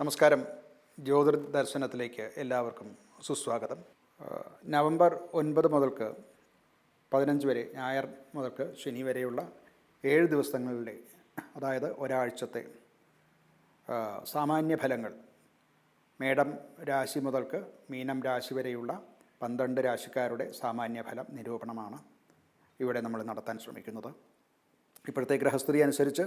നമസ്കാരം. ജ്യോതിർ ദർശനത്തിലേക്ക് എല്ലാവർക്കും സുസ്വാഗതം. നവംബർ ഒൻപത് മുതൽക്ക് പതിനഞ്ച് വരെ ഞായർ മുതൽക്ക് ശനി വരെയുള്ള ഏഴ് ദിവസങ്ങളിലെ അതായത് ഒരാഴ്ചത്തെ സാമാന്യ ഫലങ്ങൾ. മേടം രാശി മുതൽക്ക് മീനം രാശി വരെയുള്ള പന്ത്രണ്ട് രാശിക്കാരുടെ സാമാന്യ ഫലം നിരൂപണമാണ് ഇവിടെ നമ്മൾ നടത്താൻ ശ്രമിക്കുന്നത്. ഇപ്പോഴത്തെ ഗ്രഹസ്ഥിതി അനുസരിച്ച്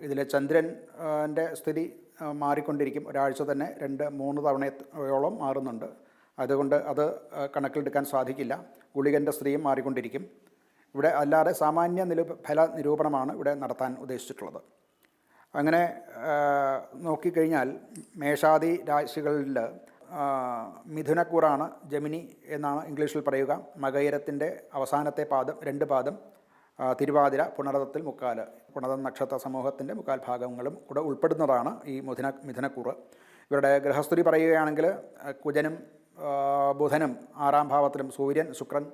ഇതിൽ ചന്ദ്രന്റെ സ്ഥിതി മാറിക്കൊണ്ടിരിക്കും. ഒരാഴ്ച തന്നെ രണ്ട് മൂന്ന് തവണയോളം മാറുന്നുണ്ട്. അതുകൊണ്ട് അത് കണക്കിലെടുക്കാൻ സാധിക്കില്ല. ഗുളികന്റെ സ്ഥിതിയും മാറിക്കൊണ്ടിരിക്കും. ഇവിടെ അല്ലാതെ സാമാന്യ നിരൂപ ഫല നിരൂപണമാണ് ഇവിടെ നടത്താൻ ഉദ്ദേശിച്ചിട്ടുള്ളത്. അങ്ങനെ നോക്കിക്കഴിഞ്ഞാൽ മേഷാദി രാശികളിൽ മിഥുനക്കൂറാണ് ജമിനി എന്നാണ് ഇംഗ്ലീഷിൽ പറയുക. മകയിരത്തിന്റെ അവസാനത്തെ പാദം രണ്ട് പാദം. തിരുവാതിര പുണർതത്തിൽ മുക്കാൽ പുണർതം നക്ഷത്ര സമൂഹത്തിന്റെ മുക്കാൽ ഭാഗങ്ങളും കൂടെ ഉൾപ്പെടുന്നതാണ് ഈ മിഥുന മിഥുനക്കൂറ്. ഇവരുടെ ഗൃഹസ്ഥുതി പറയുകയാണെങ്കിൽ കുജനും ബുധനും ആറാം ഭാവത്തിലും സൂര്യൻ ശുക്രൻ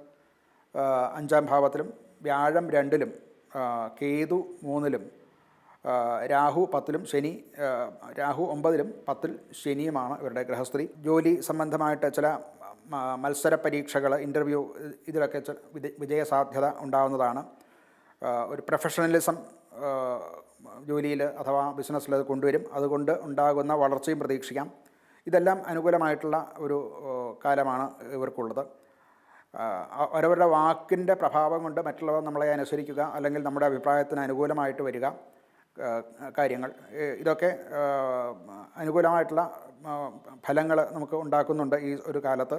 അഞ്ചാം ഭാവത്തിലും വ്യാഴം രണ്ടിലും കേതു മൂന്നിലും രാഹു പത്തിലും ശനി രാഹു ഒമ്പതിലും പത്തിൽ ശനിയുമാണ് ഇവരുടെ ഗ്രഹസ്ഥിതി ജോലി സംബന്ധമായിട്ട് ചില മത്സര പരീക്ഷകൾ ഇന്റർവ്യൂ ഇതിലൊക്കെ വിജയസാധ്യത ഉണ്ടാവുന്നതാണ്. ആ, ഒരു പ്രൊഫഷണലിസം ജോലിയിൽ അഥവാ ബിസിനസ്സിൽ അത് കൊണ്ടുവരും. അതുകൊണ്ട് ഉണ്ടാകുന്ന വളർച്ചയും പ്രതീക്ഷിക്കാം. ഇതെല്ലാം അനുകൂലമായിട്ടുള്ള ഒരു കാലമാണ് ഇവർക്കുള്ളത്. അവരവരുടെ വാക്കിന്റെ പ്രഭാവം കൊണ്ട് മറ്റുള്ളവർ നമ്മളെ അനുസരിക്കുക അല്ലെങ്കിൽ നമ്മുടെ അഭിപ്രായത്തിന് അനുകൂലമായിട്ട് വരിക കാര്യങ്ങൾ. ഇതൊക്കെ അനുകൂലമായിട്ടുള്ള ഫലങ്ങൾ നമുക്ക് ഉണ്ടാക്കുന്നുണ്ട് ഈ ഒരു കാലത്ത്.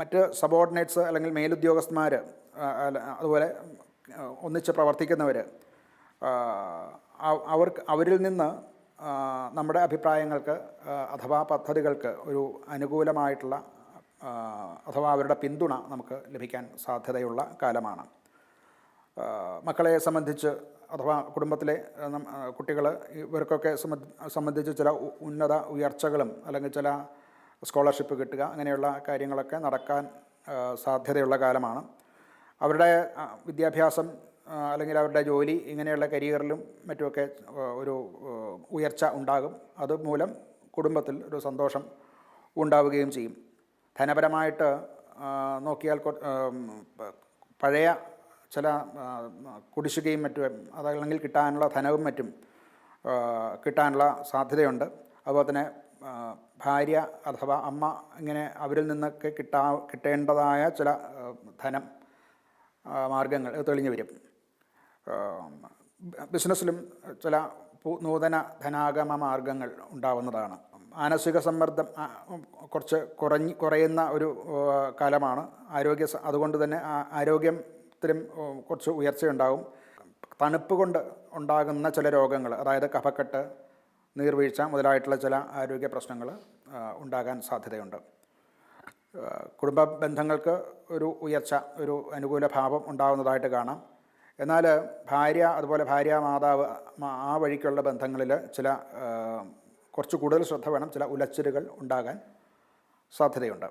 മറ്റ് സബോർഡിനേറ്റ്സ് അല്ലെങ്കിൽ മേലുദ്യോഗസ്ഥന്മാർ അതുപോലെ ഒന്നിച്ച് പ്രവർത്തിക്കുന്നവർ അവർക്ക് അവരിൽ നിന്ന് നമ്മുടെ അഭിപ്രായങ്ങൾക്ക് അഥവാ പദ്ധതികൾക്ക് ഒരു അനുകൂലമായിട്ടുള്ള അഥവാ അവരുടെ പിന്തുണ നമുക്ക് ലഭിക്കാൻ സാധ്യതയുള്ള കാലമാണ്. മക്കളെ സംബന്ധിച്ച് അഥവാ കുടുംബത്തിലെ കുട്ടികൾ ഇവർക്കൊക്കെ സംബന്ധ- സംബന്ധിച്ച് ചില ഉന്നത ഉയർച്ചകളും അല്ലെങ്കിൽ ചില സ്കോളർഷിപ്പ് കിട്ടുക അങ്ങനെയുള്ള കാര്യങ്ങളൊക്കെ നടക്കാൻ സാധ്യതയുള്ള കാലമാണ്. അവരുടെ വിദ്യാഭ്യാസം അല്ലെങ്കിൽ അവരുടെ ജോലി ഇങ്ങനെയുള്ള കരിയറിലും മറ്റുമൊക്കെ ഒരു ഉയർച്ച ഉണ്ടാകും. അതുമൂലം കുടുംബത്തിൽ ഒരു സന്തോഷം ഉണ്ടാവുകയും ചെയ്യും. ധനപരമായിട്ട് നോക്കിയാൽ പഴയ ചില കുടിശ്ശികയും മറ്റും അതല്ലെങ്കിൽ കിട്ടാനുള്ള ധനവും മറ്റും കിട്ടാനുള്ള സാധ്യതയുണ്ട്. അതുപോലെ തന്നെ ഭാര്യ അഥവാ അമ്മ ഇങ്ങനെ അവരിൽ നിന്നൊക്കെ കിട്ടാ കിട്ടേണ്ടതായ ചില ധനം മാർഗങ്ങൾ തെളിഞ്ഞു വരും. ബിസിനസ്സിലും ചില നൂതന ധനാഗമ മാർഗങ്ങൾ ഉണ്ടാവുന്നതാണ്. മാനസിക സമ്മർദ്ദം കുറച്ച് കുറഞ്ഞ് കുറയുന്ന ഒരു കാലമാണ്. ആരോഗ്യ അതുകൊണ്ട് തന്നെ ആരോഗ്യത്തിലും കുറച്ച് ഉയർച്ചയുണ്ടാകും തണുപ്പ് കൊണ്ട് ഉണ്ടാകുന്ന ചില രോഗങ്ങൾ അതായത് കഫക്കെട്ട് നീർവീഴ്ച മുതലായിട്ടുള്ള ചില ആരോഗ്യ പ്രശ്നങ്ങൾ ഉണ്ടാകാൻ സാധ്യതയുണ്ട്. കുടുംബ ബന്ധങ്ങൾക്ക് ഒരു ഉയർച്ച ഒരു അനുകൂല ഭാവം ഉണ്ടാകുന്നതായിട്ട് കാണാം. എന്നാൽ ഭാര്യ അതുപോലെ ഭാര്യ മാതാവ് ആ വഴിക്കുള്ള ബന്ധങ്ങളിൽ ചില കുറച്ച് കൂടുതൽ ശ്രദ്ധ വേണം ചില ഉലച്ചിലുകൾ ഉണ്ടാകാൻ സാധ്യതയുണ്ട്.